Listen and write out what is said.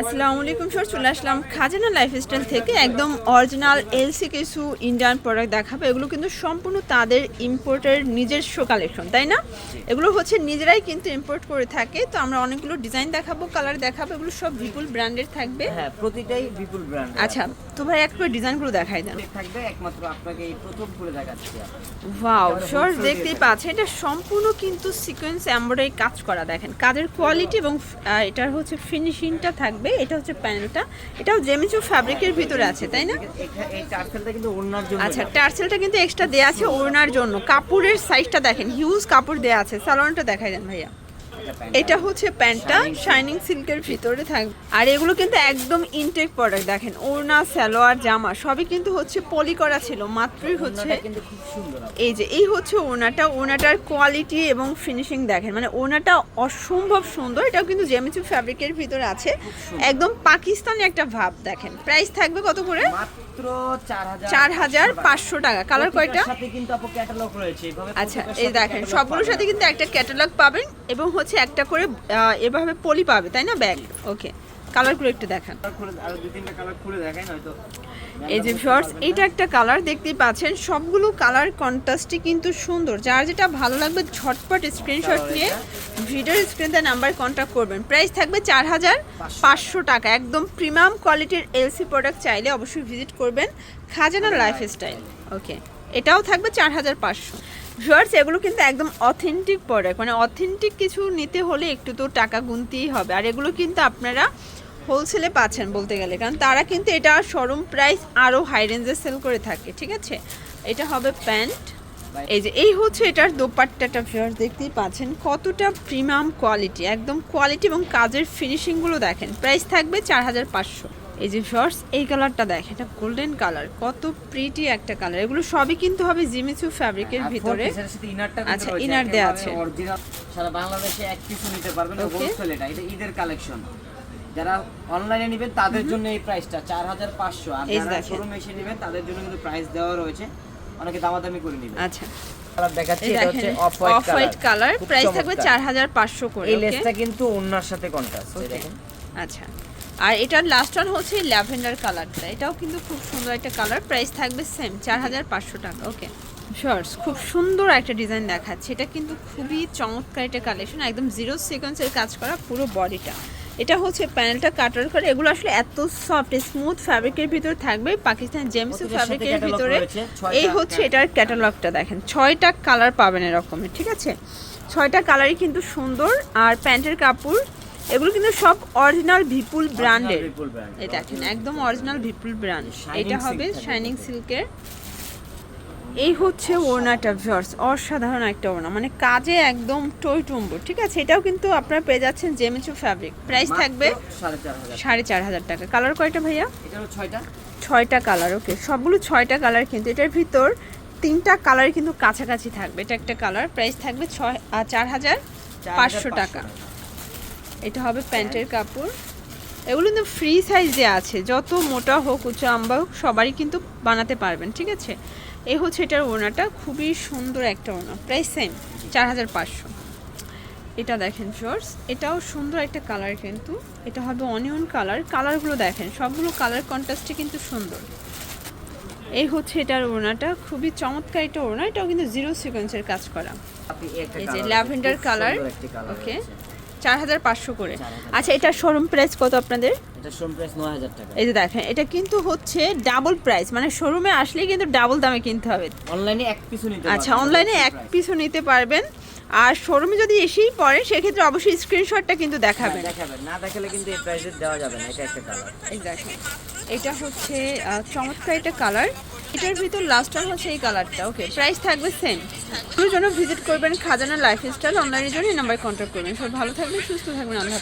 আসসালামু আলাইকুম স্যার চলে আসলাম খাজানা লাইফস্টাইল থেকে। একদম অরিজিনাল এলসি কিছু ইন্ডিয়ান প্রোডাক্ট দেখাবো। এগুলো কিন্তু সম্পূর্ণ তাদের ইম্পোর্টের নিজস্ব কালেকশন তাই না? এগুলো হচ্ছে নিজেরাই কিন্তু ইম্পোর্ট করে থাকে। তো আমরা অনেকগুলো ডিজাইন দেখাবো কালার দেখাবো এগুলো সব বিপুল ব্র্যান্ডের থাকবে। হ্যাঁ প্রতিটাই বিপুল ব্র্যান্ড আচ্ছা তো ভাই এক করে ডিজাইনগুলো দেখাই দেন। থাকবে একমাত্র আপনাকে এই প্রথম খুলে দেখাচ্ছি ওয়াও wholesale দেখতেই পাচ্ছেন এটা সম্পূর্ণ কিন্তু সিকোয়েন্স এমব্রয়ডারি কাজ করা দেখেন। কাজের কোয়ালিটি এবং এটার হচ্ছে ফিনিশিংটা থাকবে। এটা হচ্ছে প্যানেলটা এটাও জেমিচু ফ্যাব্রিকের ভিতরে আছে তাই না? আচ্ছা টার্সেলটা কিন্তু এক্সট্রা দেওয়া আছে ওড়নার জন্য। কাপড়ের সাইজটা দেখেন হিউজ কাপড় দেওয়া আছে সালোয়ারটা দেখাই দেন ভাইয়া। এটা হচ্ছে প্যান্টটা শাইনিং সিল্কের ভিতরে থাকবে আর এগুলো কিন্তু একদম ইনটেক প্রোডাক্ট দেখেন ওড়না সালোয়ার জামা সবই কিন্তু হচ্ছে পলি করা ছিল মাত্রই হচ্ছে। এই যে এই হচ্ছে ওনাটা ওনাটার কোয়ালিটি এবং ফিনিশিং দেখেন মানে ওনাটা অসম্ভব সুন্দর এটাও কিন্তু জেমিচু ফ্যাব্রিকের ভিতরে আছে। একদম পাকিস্তানি একটা ভাব দেখেন প্রাইস থাকবে কত করে? মাত্র 4000 চার হাজার পাঁচশো টাকা। কালার কয়টা? সাথে কিন্তু আপু ক্যাটালগ রয়েছে। এইভাবে আচ্ছা এই দেখেন সবগুলোর সাথে কিন্তু একটা ক্যাটালগ পাবেন এবং হচ্ছে একটা করে এভাবে পলি পাবে তাই না? ব্যাগ ওকে কালারগুলো একটু দেখান। এই যে শর্টস এটা একটা কালার দেখতেই পাচ্ছেন। সবগুলো কালার কন্ট্রাস্টই কিন্তু সুন্দর। যার যেটা ভালো লাগবে ঝটপট স্ক্রিনশট নিয়ে ভিডিওর স্ক্রিনতে নাম্বার কন্ট্যাক্ট করবেন। প্রাইস থাকবে চার হাজার পাঁচশো টাকা। একদম প্রিমিয়াম কোয়ালিটির এলসি প্রোডাক্ট চাইলে অবশ্যই ভিজিট করবেন খাজানা লাইফস্টাইল ওকে এটাও থাকবে চার হাজার পাঁচশো। ভিউয়ার্স এগুলো কিন্তু একদম অথেন্টিক প্রোডাক্ট মানে অথেন্টিক কিছু নিতে হলে একটু তো টাকা গুনতেই হবে। আর এগুলো কিন্তু আপনারা হোলসেলে পাচ্ছেন বলতে গেলে। কারণ তারা কিন্তু এটা শোরুম প্রাইস আরও হাই রেঞ্জে সেল করে থাকে ঠিক আছে? এটা হবে প্যান্ট। এই যে এই হচ্ছে এটার দোপাট্টাটা ভিউয়ার্স দেখতেই পাচ্ছেন কতটা প্রিমিয়াম কোয়ালিটি একদম কোয়ালিটি এবং কাজের ফিনিশিংগুলো দেখেন। প্রাইস থাকবে চার হাজার পাঁচশো। এই যে ভিউয়ার্স এই কালারটা দেখেন এটা গোল্ডেন কালার কত প্রিটি একটা কালার এগুলো সবই কিন্তু হবে জিমিচু ফ্যাব্রিকের ভিতরে। আচ্ছা, inner দেয়া আছে। সারা বাংলাদেশে এক নিতে পারবেন হোলসেল এটা এটা ঈদের কালেকশন যারা অনলাইনে নেবেন তাদের জন্য এই প্রাইসটা চার হাজার পাঁচশো। আর যারা। শোরুমে এসে নেবেন তাদের জন্য কিন্তু প্রাইস দেওয়া রয়েছে। অনেকে দামাদামি করে নেবেন। আচ্ছা। কালার দেখাচ্ছি এই এটা দেখেন হচ্ছে off off white white colour খুব প্রাইস থাকবে চার হাজার পাঁচশো করে এই লেসটা কিন্তু ওন্নার সাথে কন্ট্রাস্ট দেখেন। আচ্ছা। আর এটার লাস্ট ওয়ান হচ্ছে ল্যাভেন্ডার কালারটা। এটাও কিন্তু খুব সুন্দর একটা কালার প্রাইস থাকবে সেম চার হাজার পাঁচশো টাকা ওকে শর্টস খুব সুন্দর একটা ডিজাইন দেখাচ্ছে। এটা কিন্তু খুবই চমৎকার একটা কালেকশন একদম জিরো সিকোয়েন্সের কাজ করা পুরো বডিটা এটা হচ্ছে প্যানেলটা কাটার করে এগুলো আসলে এত সফট স্মুথ ফ্যাব্রিকের ভিতরে থাকবে। পাকিস্তান জেমস ফ্যাব্রিকের ভিতরে। এই হচ্ছে এটার ক্যাটালগটা দেখেন। ছয়টা কালার পাবেন এরকমের ঠিক আছে? ছয়টা কালারই কিন্তু সুন্দর। আর প্যান্টের কাপড় এগুলো কিন্তু সব অরিজিনাল ভিপুল ব্র্যান্ডের। এই দেখেন একদম অরিজিনাল ভিপুল ব্র্যান্ড এটা হবে শাইনিং সিল্কের এই হচ্ছে ওড়নাটা ভিউয়ার্স অসাধারণ একটা ওড়না। মানে কাজে একদম টই টুম্বর ঠিক আছে? এটাও কিন্তু আপনারা পেয়ে যাচ্ছেন জেমিচু ফ্যাব্রিক প্রাইস থাকবে সাড়ে চার হাজার। সাড়ে চার হাজার টাকা। কালার কয়টা ভাইয়া? ছয়টা। ছয়টা কালার ওকে সবগুলো ছয়টা কালার কিন্তু এটার ভিতর তিনটা কালার কিন্তু কাছাকাছি থাকবে। এটা একটা কালার প্রাইস থাকবে ছয় চার হাজার পাঁচশো টাকা। এটা হবে প্যান্টের কাপড়। এগুলো কিন্তু ফ্রি সাইজে আছে। যত মোটা হোক উঁচু আম্বা হোক সবারই কিন্তু বানাতে পারবেন ঠিক আছে? এই হচ্ছে এটার ওনাটা খুবই সুন্দর একটা ওনা প্রাইস সেম চার হাজার পাঁচশো। এটা দেখেন শর্টস এটাও সুন্দর একটা কালার কিন্তু এটা হবে অনিয়ন কালার কালারগুলো দেখেন সবগুলো কালার কন্ট্রাস্টে কিন্তু সুন্দর। এই হচ্ছে এটার ওড়নাটা খুবই চমৎকার একটা ওড়না এটাও কিন্তু জিরো সিকোয়েন্সের কাজ করা। এই যে ল্যাভেন্ডার কালার ওকে চার হাজার পাঁচশো করে। আচ্ছা এটা শোরুম প্রাইস কত আপনাদের? এটা শোরুম প্রাইস নয় হাজার টাকা। এই যে দেখেন এটা কিন্তু হচ্ছে ডাবল প্রাইস মানে শোরুমে আসলেই কিন্তু ডাবল দামে কিনতে হবে। অনলাইনে এক পিসও নিতে আচ্ছা অনলাইনে এক। পিসও নিতে পারবেন। আর শোরুমে যদি এসেই পড়েন সেক্ষেত্রে অবশ্যই স্ক্রিনশটটা কিন্তু হ্যাঁ, দেখাবেন। দেখাবেন। না দেখালে কিন্তু এই প্রাইসে দেওয়া যাবে না এটা একটা কালার এই দেখেন এটা হচ্ছে চমৎকার একটা কালার এটার ভিতর লাস্ট ওয়ান হচ্ছে এই কালারটা ওকে প্রাইস থাকবে সেম জন্য ভিজিট করবেন খাজানা লাইফস্টাইল অনলাইনের জন্য এই নাম্বার কন্ট্যাক্ট করবেন। সব ভালো থাকবেন সুস্থ থাকবেন আল্লাহ।